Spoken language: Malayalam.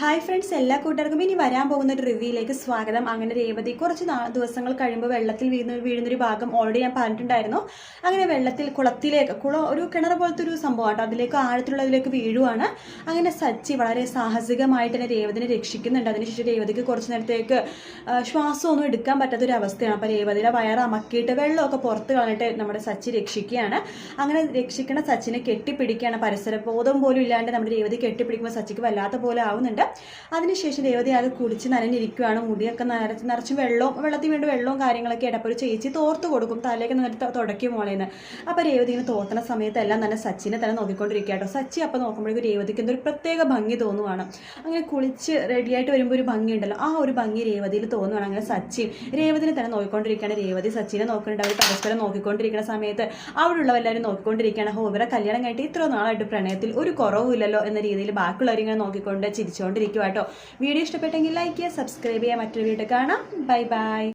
ഹായ് ഫ്രണ്ട്സ് എല്ലാ കൂട്ടർക്കും ഇനി വരാൻ പോകുന്ന ഒരു റിവ്യൂയിലേക്ക് സ്വാഗതം. അങ്ങനെ രേവതി കുറച്ച് ദിവസങ്ങൾ കഴിയുമ്പോൾ വെള്ളത്തിൽ വീഴുന്ന വീഴുന്നൊരു ഭാഗം ഓൾറെഡി ഞാൻ പറഞ്ഞിട്ടുണ്ടായിരുന്നു. അങ്ങനെ വെള്ളത്തിൽ കുളത്തിലേക്ക് കുളം ഒരു കിണർ പോലത്തെ ഒരു സംഭവം കേട്ടോ അതിലേക്ക് ആഴത്തിലുള്ളതിലേക്ക് വീഴുവാണ്. അങ്ങനെ സച്ചി വളരെ സാഹസികമായിട്ട് തന്നെ രേവതിനെ രക്ഷിക്കുന്നുണ്ട്. അതിനുശേഷം രേവതിക്ക് കുറച്ച് നേരത്തേക്ക് ശ്വാസമൊന്നും എടുക്കാൻ പറ്റാത്തൊരു അവസ്ഥയാണ്. അപ്പോൾ രേവതിയുടെ വയറ് അമക്കിയിട്ട് വെള്ളമൊക്കെ പുറത്ത് കളഞ്ഞിട്ട് നമ്മുടെ സച്ചി രക്ഷിക്കുകയാണ്. അങ്ങനെ രക്ഷിക്കുന്ന സച്ചിനെ കെട്ടിപ്പിടിക്കുകയാണ്. പരിസര ബോധം പോലും ഇല്ലാണ്ട് നമ്മുടെ രേവതി കെട്ടിപ്പിടിക്കുമ്പോൾ സച്ചിക്ക് വല്ലാത്ത പോലെ ആവുന്നുണ്ട്. അതിനുശേഷം രേവതി അത് കുളിച്ച് നനഞ്ഞിരിക്കുകയാണ് മുടിയൊക്കെ നിറച്ച് നിറച്ച് വെള്ളവും വെള്ളത്തിൽ വേണ്ടി വെള്ളവും കാര്യങ്ങളൊക്കെ ഒരു ചേച്ചി തോർത്ത് കൊടുക്കും തലയൊക്കെ നിന്നിട്ട് തുടയ്ക്കും മോളേന്ന്. അപ്പോൾ രേവതി ഇങ്ങനെ തോർത്തുന്ന സമയത്തെല്ലാം തന്നെ സച്ചിനെ തന്നെ നോക്കിക്കൊണ്ടിരിക്കുക കേട്ടോ. സച്ചി അപ്പോൾ നോക്കുമ്പോഴേക്കും രേവതിക്ക് എന്തൊരു പ്രത്യേക ഭംഗി തോന്നുവാണ്. അങ്ങനെ കുളിച്ച് റെഡിയായിട്ട് വരുമ്പോൾ ഒരു ഭംഗി ഉണ്ടല്ലോ. ആ ഒരു ഭംഗി രേവതിയിൽ തോന്നുവാണ് അങ്ങനെ സച്ചി. രേവതിനെ തന്നെ നോക്കിക്കൊണ്ടിരിക്കുകയാണ്. രേവതി സച്ചിനെ നോക്കുന്നുണ്ട്. അവർ പരസ്പരം നോക്കിക്കൊണ്ടിരിക്കുന്ന സമയത്ത് അവിടെ ഉള്ളവരെല്ലാവരും നോക്കിക്കൊണ്ടിരിക്കുകയാണ്. ഹോ ഇവരെ കല്യാണം കഴിഞ്ഞിട്ട് ഇത്ര നാളായിട്ട് പ്രണയത്തിൽ ഒരു കുറവുമില്ലല്ലോ എന്ന രീതിയിൽ ബാക്കിയുള്ളവരിങ്ങനെ നോക്കിക്കൊണ്ട് ചിരിച്ചുകൊണ്ടിരിക്കുക കേട്ടോ വീഡിയോ ഇഷ്ടപ്പെട്ടെങ്കിൽ ലൈക്ക് ചെയ്യുക സബ്സ്ക്രൈബ് ചെയ്യുക. മറ്റൊരു വീഡിയോ കാണാം. Bye bye